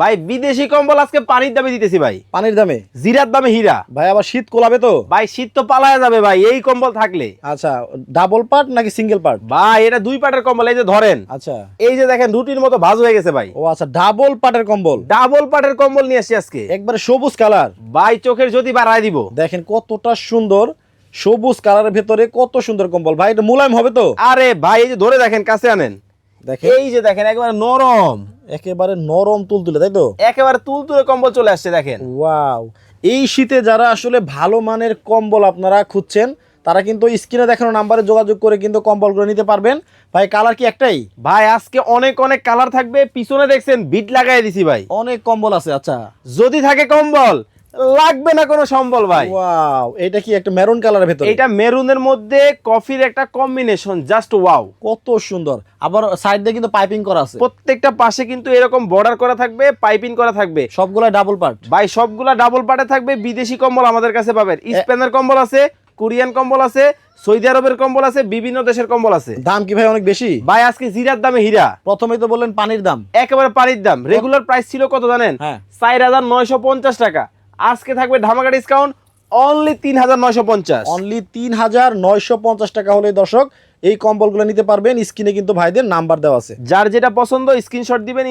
ভাই বিদেশি কম্বল আজকে পানির দামে দিতেছি ভাই। পানির দামে? জিরার দামে হীরা। ভাই আবার শীত কোলাবে তো? ভাই শীত তো পালায়া যাবে ভাই এই কম্বল থাকলে। আচ্ছা ডাবল পার্ট নাকি সিঙ্গেল পার্ট ভাই এটা দুই পাটের কম্বল এই যে ধরেন। আচ্ছা। এই যে দেখেন রুটির মতো ভাজ হয়ে গেছে ভাই। ও আচ্ছা ডাবল পার্টের কম্বল? ডাবল পাটের কম্বল নিয়ে আসছি আজকে। একবারে সবুজ কালার। ভাই চোখের যদি বাড়ায় দিব। দেখেন কতটা সুন্দর সবুজ কালারের ভেতরে কত সুন্দর কম্বল। ভাই এটা মুলায়ম হবে তো? আরে ভাই এই যে ধরে দেখেন কাছে আনেন। দেখেন। এই যে দেখেন একেবারে নরম একেবারে নরম তুলতুলে তাই তো? একেবারে তুলতুলে কম্বল চলে আসছে দেখেন। ওয়াও। এই শীতে যারা আসলে ভালো মানের কম্বল আপনারা খুঁজছেন তারা কিন্তু স্ক্রিনে দেখানো নাম্বারে যোগাযোগ করে কিন্তু কম্বলগুলো নিতে পারবেন। ভাই কালার কি একটাই? ভাই আজকে অনেক অনেক কালার থাকবে পিছনে দেখছেন বিট লাগাই দিছি ভাই। অনেক কম্বল আছে আচ্ছা। যদি থাকে কম্বল লাগবে না কোনো সম্বল ভাই। ওয়াও এটা কি একটা মেরুন কালারের ভেতরে? এটা মেরুনের মধ্যে কফির একটা কম্বিনেশন জাস্ট ওয়াও কত সুন্দর। আবার সাইড দিয়ে কিন্তু পাইপিং করা আছে। প্রত্যেকটা পাশে কিন্তু এরকম বর্ডার করা থাকবে পাইপিং করা থাকবে। সবগুলা ডাবল পার্ট ভাই সবগুলা ডাবল পার্টে থাকবে বিদেশি কম্বল আমাদের কাছে পাবেন। স্পেনের কম্বল আছে কোরিয়ান কম্বল আছে সৌদি আরবের কম্বল আছে বিভিন্ন দেশের কম্বল আছে। দাম কি ভাই অনেক বেশি? ভাই আজকে জিরার দামে হীরা। প্রথমেই তো বললেন পানির দাম। একেবারে পানির দাম। রেগুলার প্রাইস ছিল কত জানেন? হ্যাঁ। চার হাজার নয়শো পঞ্চাশ টাকা। আজকে থাকবে ধামাকা ডিসকাউন্ট অনলি তিন হাজার নয়শো পঞ্চাশ। অনলি তিন হাজার নয়শো পঞ্চাশ টাকা হলে দর্শক এই কম্বলগুলো নিতে পারবেন। স্ক্রিনে কিন্তু ভাইদের নাম্বার দেওয়া আছে। যার যেটা পছন্দ স্ক্রিনশট দিবেন